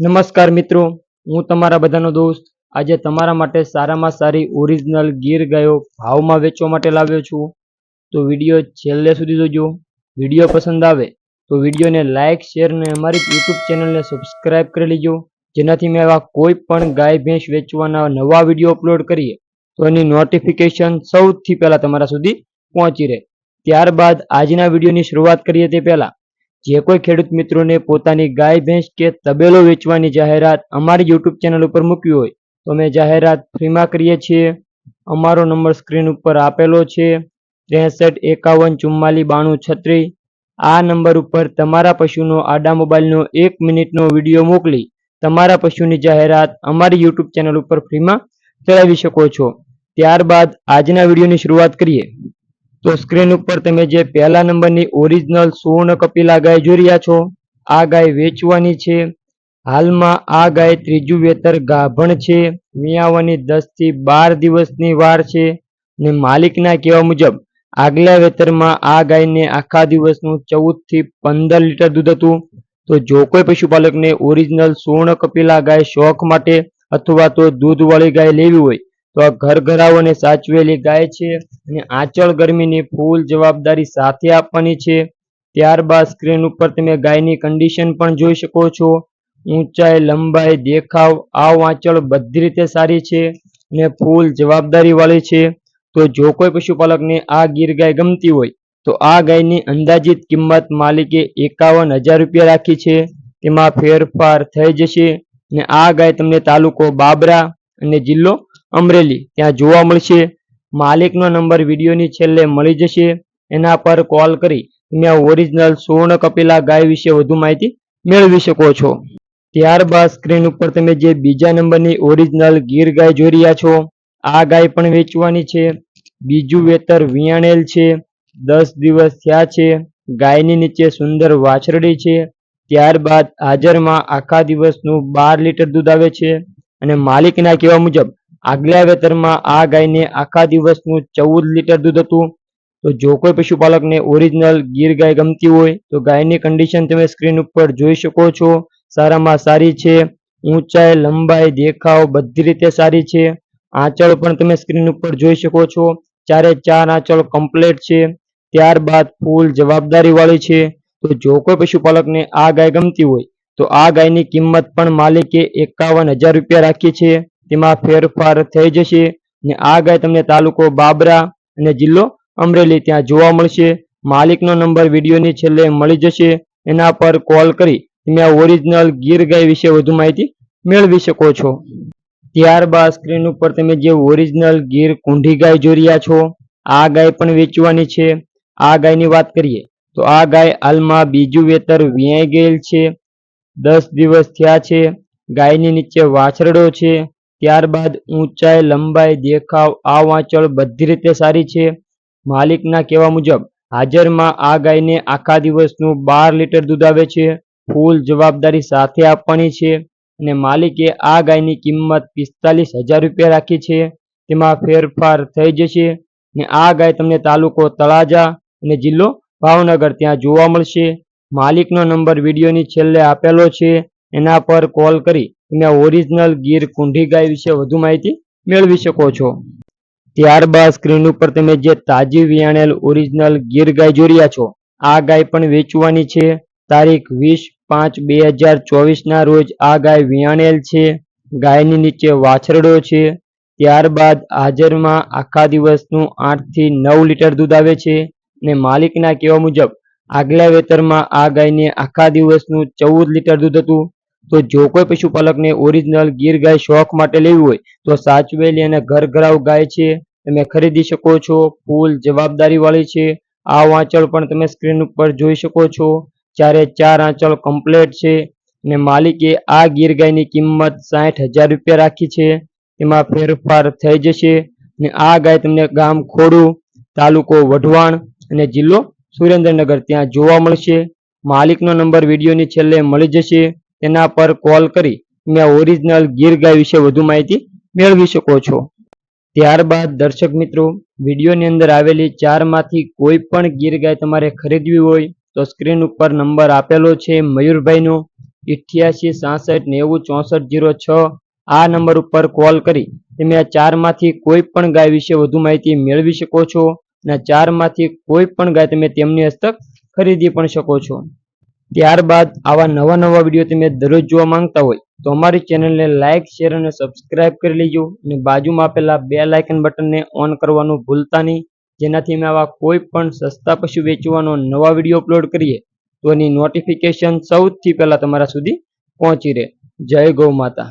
નમસ્કાર મિત્રો, હું તમારા બધાનો દોસ્ત. આજે તમારા માટે સારામાં સારી ઓરિજિનલ ગીર ગાયો ભાવમાં વેચવા માટે લાવ્યો છું. તો વીડિયો છેલ્લે સુધી જોજો. વીડિયો પસંદ આવે તો વિડીયોને લાઇક શેર અને અમારી યુટ્યુબ ચેનલને સબસ્ક્રાઇબ કરી લેજો. જેનાથી મેં આવા કોઈ પણ ગાય, ભેંસ વેચવાના નવા વીડિયો અપલોડ કરીએ તો એની નોટિફિકેશન સૌથી પહેલાં તમારા સુધી પહોંચી રહે. ત્યારબાદ આજના વિડીયોની શરૂઆત કરીએ તે પહેલાં જે કોઈ ખેડૂત મિત્રોને પોતાની ગાય, ભેંસ કે તબેલો વેચવાની જાહેરાત અમારી યુટ્યુબ ચેનલ ઉપર મૂકવી હોય, તો અમે જાહેરાત ફ્રીમાં કરીએ છીએ. અમારો નંબર સ્ક્રીન ઉપર આપેલો છે, ત્રેસઠ એકાવન ચુમ્માલીસ બાણું છત્રીસ. આ નંબર ઉપર તમારા પશુનો આડા મોબાઈલનો એક મિનિટનો વીડિયો મોકલી તમારા પશુની જાહેરાત અમારી યુટ્યુબ ચેનલ ઉપર ફ્રીમાં ચલાવી શકો છો. ત્યારબાદ આજના વિડીયોની શરૂઆત કરીએ. તો સ્ક્રીન ઉપર તમે જે પહેલા નંબરની ઓરિજિનલ સુવર્ણ કપિલા ગાય જોઈ રહ્યા છો, આ ગાય વેચવાની છે. હાલમાં આ ગાય ત્રીજું વેતર ગાભણ છે. મિયાવાની દસથી બાર દિવસની વાર છે ને માલિકના કહેવા મુજબ આગલા વેતરમાં આ ગાયને આખા દિવસનું ચૌદથી પંદર લીટર દૂધ હતું. તો જો કોઈ પશુપાલકને ઓરિજિનલ સુવર્ણ કપિલા ગાય શોખ માટે અથવા તો દૂધવાળી ગાય લેવી હોય તો આ ઘરઘરાઓને સાચવેલી ગાય છે અને આંચળ ગરમીની ફૂલ જવાબદારી સાથે આપવાની છે. ત્યારબાદ સ્ક્રીન ઉપર તમે ગાયની કન્ડિશન પણ જોઈ શકો છો. ઊંચાઈ, લંબાઈ, દેખાવ આ વાંચળ બધી રીતે સારી છે ને ફૂલ જવાબદારી વાળી છે. તો જો કોઈ પશુપાલકને આ ગીર ગાય ગમતી હોય, તો આ ગાયની અંદાજિત કિંમત માલિકે એકાવન હજાર રૂપિયા રાખી છે. તેમાં ફેરફાર થઈ જશે ને આ ગાય તમને તાલુકો બાબરા અને જિલ્લો અમરેલી. ત્યાં જોવા મળશે. માલિકનો નંબર વિડીયોની છેલ્લે મળી જશે. એના પર કોલ કરી તમે આ ઓરિજિનલ સુવર્ણ કપિલા ગાય વિશે વધુ માહિતી મેળવી શકો છો. ત્યારબાદ સ્ક્રીન ઉપર તમે જે બીજા નંબરની ઓરિજિનલ ગીર ગાય જોઈ રહ્યા છો, આ ગાય પણ વેચવાની છે. બીજું વેતર વિયાણેલ છે. દસ દિવસ થયા છે. ગાયની નીચે સુંદર વાછરડી છે. ત્યારબાદ હાજરમાં આખા દિવસનું બાર લીટર દૂધ આવે છે. અને માલિકના કહેવા મુજબ આગલા વેતરમાં આ ગાયને આખા દિવસનું ચૌદ લીટર દૂધ હતું. તો જો કોઈ પશુપાલકને ઓરિજિનલ ગીર ગાય ગમતી હોય, તો ગાયની કન્ડિશન તમે સ્ક્રીન ઉપર જોઈ શકો છો. સારામાં સારી છે. ઊંચાઈ, લંબાઈ, દેખાવ બધી રીતે સારી છે. આંચળ પણ તમે સ્ક્રીન ઉપર જોઈ શકો છો. ચારે ચાર આંચળ કમ્પ્લીટ છે. ત્યારબાદ ફૂલ જવાબદારી વાળી છે. તો જો કોઈ પશુપાલકને આ ગાય ગમતી હોય, તો આ ગાયની કિંમત પણ માલિકે એકાવન હજાર રૂપિયા રાખી છે. તેમાં ફેરફાર થઈ જશે ને આ ગાય તમને તાલુકો બાબરા અને જિલ્લો અમરેલી ત્યાં જોવા મળશે. માલિકનો નંબર વિડીયોની છેલ્લે મળી જશે. એના પર કોલ કરી તમે આ ઓરિજિનલ ગીર ગાય વિશે વધુ માહિતી મેળવી શકો છો. ત્યારબાદ સ્ક્રીન ઉપર તમે જે ઓરિજિનલ ગીર કુંઢી ગાય જોઈ રહ્યા છો, આ ગાય પણ વેચવાની છે. આ ગાયની વાત કરીએ તો આ ગાય હાલમાં બીજું વેતર વિયાઈ ગયેલ છે. દસ દિવસ થયા છે. ગાયની નીચે વાછરડો છે. ત્યારબાદ ઊંચાઈ, લંબાઈ, દેખાવ આ વાંચળ બધી રીતે સારી છે. માલિકના કહેવા મુજબ, હાજરમાં આ ગાયને આખા દિવસનું બાર લીટર દૂધ આવે છે. ફૂલ જવાબદારી સાથે આપવાની છે અને માલિકે આ ગાયની કિંમત પિસ્તાલીસ હજાર રૂપિયા રાખી છે. તેમાં ફેરફાર થઈ જશે ને આ ગાય તમને તાલુકો તળાજા અને જિલ્લો ભાવનગર ત્યાં જોવા મળશે. માલિકનો નંબર વિડીયોની છેલ્લે આપેલો છે. એના પર કોલ કરી તમે ઓરિજિનલ ગીર કુંઢી ગાય વિશે વધુ માહિતી મેળવી શકો છો. ત્યારબાદ સ્ક્રીન ઉપર તમે જે તાજી વિયાણેલ ઓરિજિનલ ગીર ગાય રહ્યા છો, આ ગાય પણ વેચવાની છે. તારીખ વીસ પાંચ બે હજાર ચોવીસના રોજ આ ગાય વિયાણેલ છે. ગાયની નીચે વાછરડો છે. ત્યારબાદ હાજરમાં આખા દિવસનું આઠથી નવ લીટર દૂધ આવે છે ને માલિકના કહેવા મુજબ આગલા વેતરમાં આ ગાયને આખા દિવસનું ચૌદ લીટર દૂધ હતું. તો જો કોઈ પશુપાલકને ઓરિજિનલ ગીર ગાય શોખ માટે લેવી હોય, તો સાચવેલી અને ઘર ઘરાવ ગાય છે. તમે ખરીદી શકો છો. ફૂલ જવાબદારી વાળી છે. આ વાંચળ પણ તમે સ્ક્રીન ઉપર જોઈ શકો છો. ચારે ચાર આંચળ કમ્પ્લેટ છે. ને માલિકે આ ગીર ગાયની કિંમત સાઠ હજાર રૂપિયા રાખી છે. તેમાં ફેરફાર થઈ જશે. ને આ ગાય તમને ગામ ખોડું, તાલુકો વઢવાણ અને જિલ્લો સુરેન્દ્રનગર ત્યાં જોવા મળશે. માલિકનો નંબર વિડીયોની છેલ્લે મળી જશે. તેના પર કોલ કરી મેં ઓરિજિનલ ગીર ગાય વિશે વધુ માહિતી મેળવી શકો છો. ત્યારબાદ દર્શક મિત્રો, વિડીયોની અંદર આવેલી ચારમાંથી કોઈ પણ ગીર ગાય તમારે ખરીદવી હોય તો સ્ક્રીન ઉપર નંબર આપેલો છે મયુરભાઈનો ઇઠ્યાસી સાસઠ નેવું ચોસઠ જીરો છ. આ નંબર ઉપર કોલ કરી તમે આ ચારમાંથી કોઈ પણ ગાય વિશે વધુ માહિતી મેળવી શકો છો અને ચારમાંથી કોઈ પણ ગાય તમે તેમની હસ્તક ખરીદી પણ શકો છો. ત્યારબાદ આવા નવા નવા વીડિયો તમે દરરોજ જોવા માંગતા હોય, તો અમારી ચેનલને લાઇક શેર અને સબસ્ક્રાઇબ કરી લેજો અને બાજુમાં આપેલા બે લાઇકન બટનને ઓન કરવાનું ભૂલતા નહીં. જેનાથી અમે આવા કોઈ પણ સસ્તા પશુ વેચવાનો નવા વીડિયો અપલોડ કરીએ, તો એની નોટિફિકેશન સૌથી પહેલાં તમારા સુધી પહોંચી રહે. જય ગૌ માતા.